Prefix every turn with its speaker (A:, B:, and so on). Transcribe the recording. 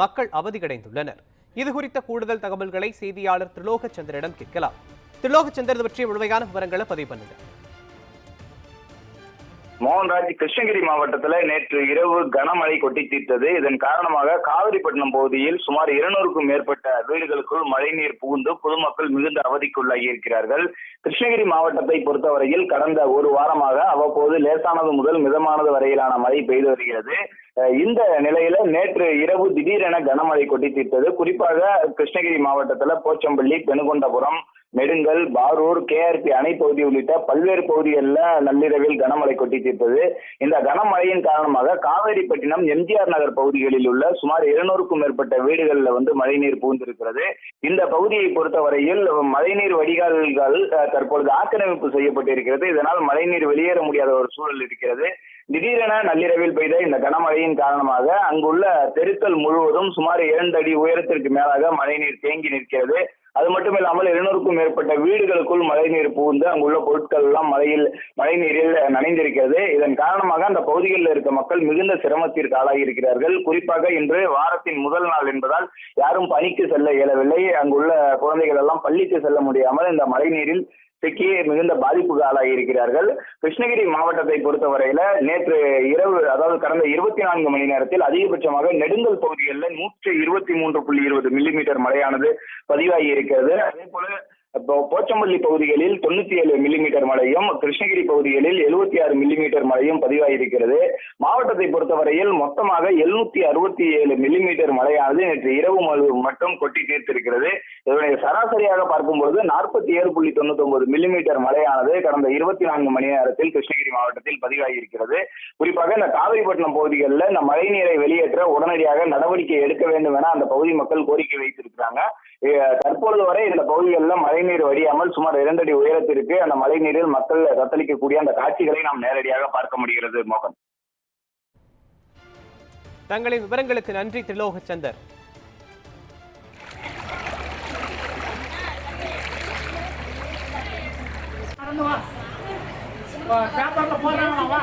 A: மக்கள் அவதியடைந்துள்ளனர். இது குறித்த கூடுதல் தகவல்களை செய்தியாளர் திரிலோகச்சந்திரிடம் கேட்கலாம். திருலோக இது பற்றிய முழுமையான விவரங்களை பதிவு பண்ணுங்க.
B: மோகன்ராஜ் கிருஷ்ணகிரி மாவட்டத்தில் நேற்று இரவு கனமழை கொட்டி தீர்த்தது இதன் காரணமாக காவிரிப்பட்டினம் பகுதியில் சுமார் இருநூறுக்கும் மேற்பட்ட வீடுகளுக்குள் மழைநீர் புகுந்து பொதுமக்கள் மிகுந்த அவதிக்குள்ளாகி இருக்கிறார்கள் கிருஷ்ணகிரி மாவட்டத்தை பொறுத்தவரையில் கடந்த ஒரு வாரமாக அவ்வப்போது லேசானது முதல் மிதமானது வரையிலான மழை பெய்து வருகிறது. இந்த நிலையில நேற்று இரவு திடீரென கனமழை கொட்டி தீர்த்தது குறிப்பாக கிருஷ்ணகிரி மாவட்டத்தில் போச்சம்பள்ளி பெனுகொண்டபுரம் நெடுங்கல் பாரூர் கேஆர்பி அணை பகுதி உள்ளிட்ட பல்வேறு பகுதிகளில் நள்ளிரவில் கனமழை கொட்டி தீர்த்தது இந்த கனமழையின் காரணமாக காவேரிப்பட்டினம் எம்ஜிஆர் நகர் பகுதிகளில் உள்ள சுமார் இருநூறுக்கும் மேற்பட்ட வீடுகளில் வந்து மழைநீர் பூந்திருக்கிறது இந்த பகுதியை பொறுத்தவரையில் மழைநீர் வடிகால்கள் தற்பொழுது ஆக்கிரமிப்பு செய்யப்பட்டிருக்கிறது. இதனால் மழைநீர் வெளியேற முடியாத ஒரு சூழல் இருக்கிறது. திடீரென நள்ளிரவில் பெய்த இந்த கனமழையின் காரணமாக அங்குள்ள தெருக்கள் முழுவதும் சுமார் இரண்டு அடி உயரத்திற்கு மேலாக மழைநீர் தேங்கி நிற்கிறது. அது மட்டும் இல்லாமல் இருநூறுக்கும் மேற்பட்ட வீடுகளுக்குள் மழைநீர் புகுந்து அங்குள்ள பொருட்கள் எல்லாம் மழையில் மழைநீரில் நனைந்திருக்கிறது. இதன் காரணமாக அந்த பகுதிகளில் இருக்க மக்கள் மிகுந்த சிரமத்திற்கு ஆளாகி இருக்கிறார்கள் குறிப்பாக இன்று வாரத்தின் முதல் நாள் என்பதால் யாரும் பணிக்கு செல்ல இயலவில்லை. அங்குள்ள குழந்தைகள் எல்லாம் பள்ளிக்கு செல்ல முடியாமல் இந்த மழைநீரில் சிக்கி மிகுந்த பாதிப்புக்கு ஆளாகி இருக்கிறார்கள். கிருஷ்ணகிரி மாவட்டத்தை பொறுத்தவரையில நேற்று இரவு அதாவது கடந்த இருபத்தி நான்கு மணி நேரத்தில் அதிகபட்சமாக நெடுங்கல் பகுதிகளில் நூற்றி இருபத்தி மூன்று புள்ளி இருபது மில்லிமீட்டர் மழையானது பதிவாகி இருக்கிறது. அதே போல இப்போ போச்சம்பள்ளி பகுதிகளில் தொண்ணூத்தி ஏழு மில்லிமீட்டர் மழையும் கிருஷ்ணகிரி பகுதிகளில் எழுபத்தி ஆறு மில்லிமீட்டர் மழையும் பதிவாகியிருக்கிறது மாவட்டத்தை பொறுத்தவரையில் மொத்தமாக எழுநூத்தி அறுபத்தி ஏழு மில்லிமீட்டர் மழையானது நேற்று இரவு மட்டும் கொட்டி தீர்த்திருக்கிறது. இதனுடைய சராசரியாக பார்க்கும்பொழுது நாற்பத்தி ஏழு புள்ளி தொண்ணூத்தி ஒன்பது மில்லிமீட்டர் மழையானது கடந்த இருபத்தி நான்கு மணி நேரத்தில் கிருஷ்ணகிரி மாவட்டத்தில் பதிவாகியிருக்கிறது. குறிப்பாக இந்த காவிரிப்பட்டினம் பகுதிகளில் இந்த மழைநீரை வெளியேற்ற உடனடியாக நடவடிக்கை எடுக்க வேண்டும் என அந்த பகுதி மக்கள் கோரிக்கை வைத்திருக்கிறாங்க. தற்பொழுது வரை இந்த பகுதிகளில் மழைநீர் வடியாமல் சுமார் இரண்டு அடி உயரத்திற்கு அந்த மழைநீரில் மக்கள் தத்தளிக்கக்கூடிய அந்த காட்சிகளை நாம் நேரடியாக பார்க்க முடிகிறது மோகன்.
A: தங்களின் விவரங்களுக்கு நன்றி
C: เนาะก็จับมันก็พอแล้วว่า